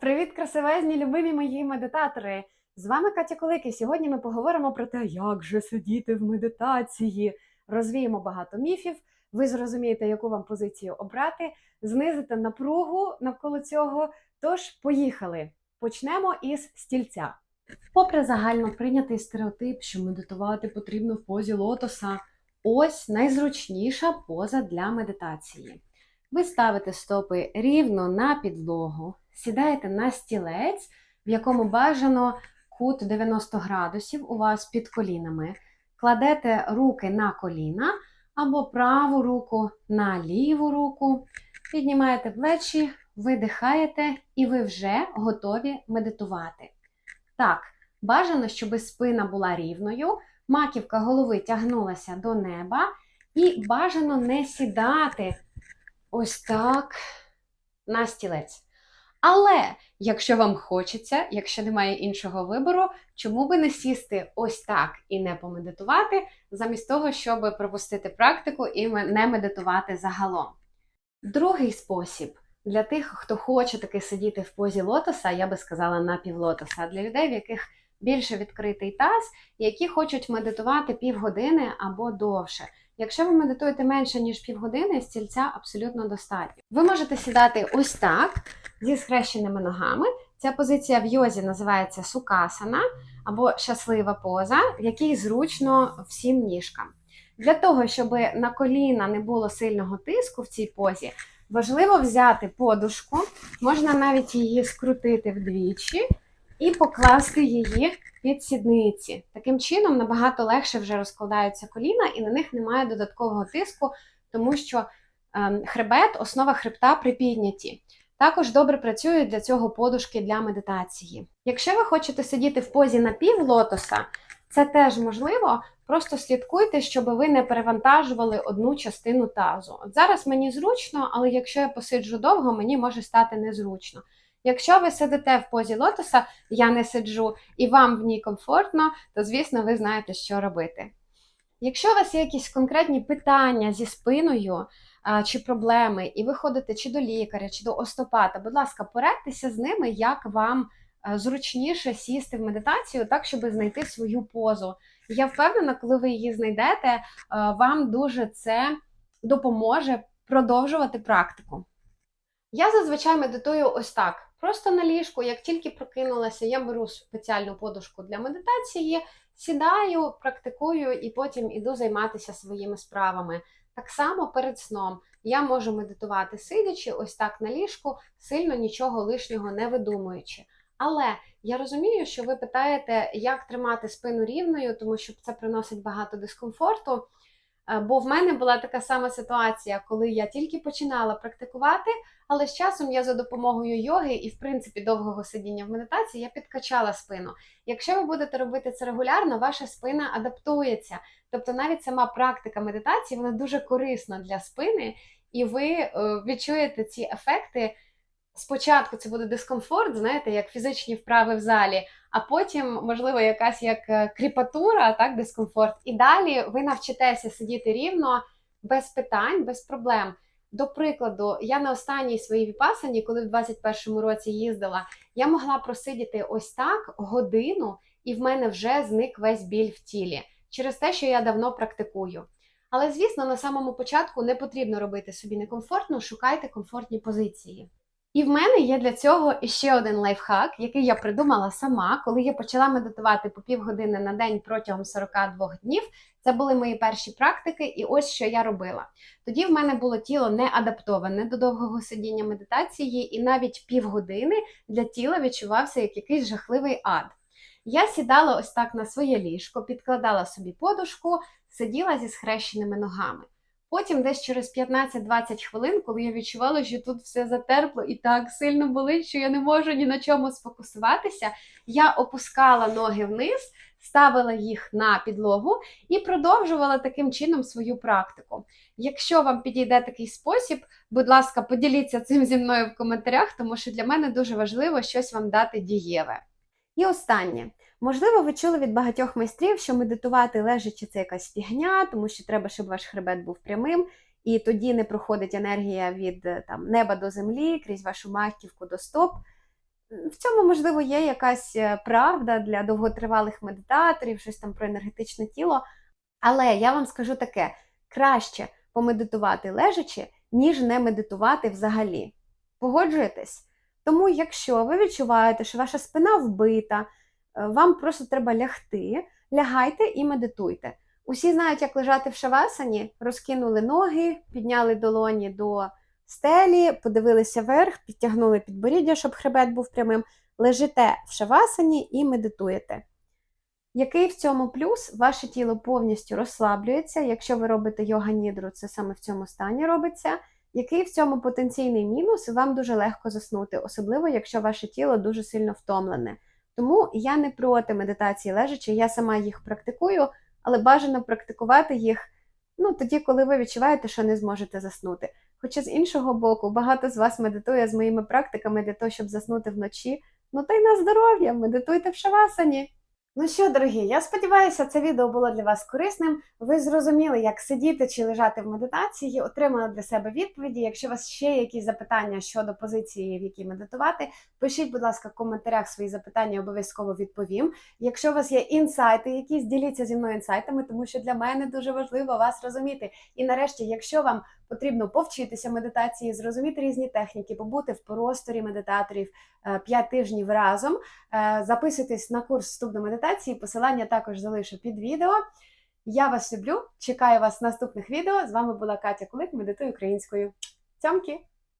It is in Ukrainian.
Привіт, красивезні, любимі мої медитатори! З вами Катя Колики. Сьогодні ми поговоримо про те, як же сидіти в медитації. Розвіємо багато міфів. Ви зрозумієте, яку вам позицію обрати, знизите напругу навколо цього. Тож, поїхали! Почнемо із стільця. Попри загально прийнятий стереотип, що медитувати потрібно в позі лотоса, ось найзручніша поза для медитації. Ви ставите стопи рівно на підлогу, сідаєте на стілець, в якому бажано кут 90 градусів у вас під колінами. Кладете руки на коліна або праву руку на ліву руку, піднімаєте плечі, видихаєте, і ви вже готові медитувати. Так, бажано, щоб спина була рівною, маківка голови тягнулася до неба, і бажано не сідати ось так на стілець. Але якщо вам хочеться, якщо немає іншого вибору, чому би не сісти ось так і не помедитувати, замість того, щоб пропустити практику і не медитувати загалом. Другий спосіб для тих, хто хоче таки сидіти в позі лотоса, я би сказала напівлотоса, а для людей, в яких більше відкритий таз, які хочуть медитувати півгодини або довше. Якщо ви медитуєте менше, ніж півгодини, стільця абсолютно достатньо. Ви можете сідати ось так, зі схрещеними ногами. Ця позиція в йозі називається сукасана або щаслива поза, в якій зручно всім ніжкам. Для того, щоб на коліна не було сильного тиску в цій позі, важливо взяти подушку, можна навіть її скрутити вдвічі і покласти її під сідниці. Таким чином набагато легше вже розкладаються коліна, і на них немає додаткового тиску, тому що ем, хребет, основа хребта припідняті. Також добре працюють для цього подушки для медитації. Якщо ви хочете сидіти в позі напівлотоса, це теж можливо. Просто слідкуйте, щоб ви не перевантажували одну частину тазу. От зараз мені зручно, але якщо я посиджу довго, мені може стати незручно. Якщо ви сидите в позі лотоса, я не сиджу, і вам в ній комфортно, то, звісно, ви знаєте, що робити. Якщо у вас є якісь конкретні питання зі спиною а, чи проблеми, і ви ходите чи до лікаря, чи до остопата, будь ласка, порадьтеся з ними, як вам зручніше сісти в медитацію, так, щоб знайти свою позу. Я впевнена, коли ви її знайдете, вам дуже це допоможе продовжувати практику. Я зазвичай медитую ось так. Просто на ліжку, як тільки прокинулася, я беру спеціальну подушку для медитації, сідаю, практикую і потім іду займатися своїми справами. Так само перед сном я можу медитувати, сидячи ось так на ліжку, сильно нічого лишнього не видумуючи. Але я розумію, що ви питаєте, як тримати спину рівною, тому що це приносить багато дискомфорту. Бо в мене була така сама ситуація, коли я тільки починала практикувати, але з часом я за допомогою йоги і, в принципі, довгого сидіння в медитації я підкачала спину. Якщо ви будете робити це регулярно, ваша спина адаптується. Тобто навіть сама практика медитації вона дуже корисна для спини, і ви відчуєте ці ефекти. Спочатку це буде дискомфорт, знаєте, як фізичні вправи в залі, а потім, можливо, якась як кріпатура, так, дискомфорт. І далі ви навчитеся сидіти рівно, без питань, без проблем. До прикладу, я на останній своїй віпасані, коли в 21-му році їздила, я могла просидіти ось так годину, і в мене вже зник весь біль в тілі через те, що я давно практикую. Але, звісно, на самому початку не потрібно робити собі некомфортно, шукайте комфортні позиції. І в мене є для цього ще один лайфхак, який я придумала сама, коли я почала медитувати по півгодини на день протягом 42 днів. Це були мої перші практики, і ось що я робила. Тоді в мене було тіло не адаптоване до довгого сидіння медитації, і навіть півгодини для тіла відчувався як якийсь жахливий ад. Я сідала ось так на своє ліжко, підкладала собі подушку, сиділа зі схрещеними ногами. Потім, десь через 15-20 хвилин, коли я відчувала, що тут все затерпло і так сильно болить, що я не можу ні на чому сфокусуватися, я опускала ноги вниз, ставила їх на підлогу і продовжувала таким чином свою практику. Якщо вам підійде такий спосіб, будь ласка, поділіться цим зі мною в коментарях, тому що для мене дуже важливо щось вам дати дієве. І останнє. Можливо, ви чули від багатьох майстрів, що медитувати лежачи це якась фігня, тому що треба, щоб ваш хребет був прямим, і тоді не проходить енергія від там, неба до землі, крізь вашу маківку до стоп. В цьому, можливо, є якась е, правда для довготривалих медитаторів, щось там про енергетичне тіло. Але я вам скажу таке: краще помедитувати лежачи, ніж не медитувати взагалі. Погоджуєтесь? Тому, якщо ви відчуваєте, що ваша спина вбита, е, вам просто треба лягти, лягайте і медитуйте. Усі знають, як лежати в шавасані, розкинули ноги, підняли долоні до стелі, подивилися вверх, підтягнули підборіддя, щоб хребет був прямим. Лежите в шавасані і медитуєте. Який в цьому плюс? Ваше тіло повністю розслаблюється. Якщо ви робите йога-нідру, це саме в цьому стані робиться. Який в цьому потенційний мінус? Вам дуже легко заснути, особливо якщо ваше тіло дуже сильно втомлене. Тому я не проти медитації лежачи, я сама їх практикую, але бажано практикувати їх ну, тоді, коли ви відчуваєте, що не зможете заснути. Хоча з іншого боку, багато з вас медитує з моїми практиками для того, щоб заснути вночі. Ну та й на здоров'я, медитуйте в шавасані. Ну що, дорогі, я сподіваюся, це відео було для вас корисним. Ви зрозуміли, як сидіти чи лежати в медитації, отримали для себе відповіді. Якщо у вас ще є якісь запитання щодо позиції, в якій медитувати, пишіть, будь ласка, в коментарях свої запитання, обов'язково відповім. Якщо у вас є інсайти, якісь діліться зі мною інсайтами, тому що для мене дуже важливо вас розуміти. І нарешті, якщо вам потрібно повчитися медитації, зрозуміти різні техніки, побути в просторі медитаторів 5 тижнів разом. Е, Записуйтесь на курс вступ до медитації. Посилання також залишу під відео. Я вас люблю, чекаю вас в наступних відео. З вами була Катя Кулик, медитую українською. Цьомки!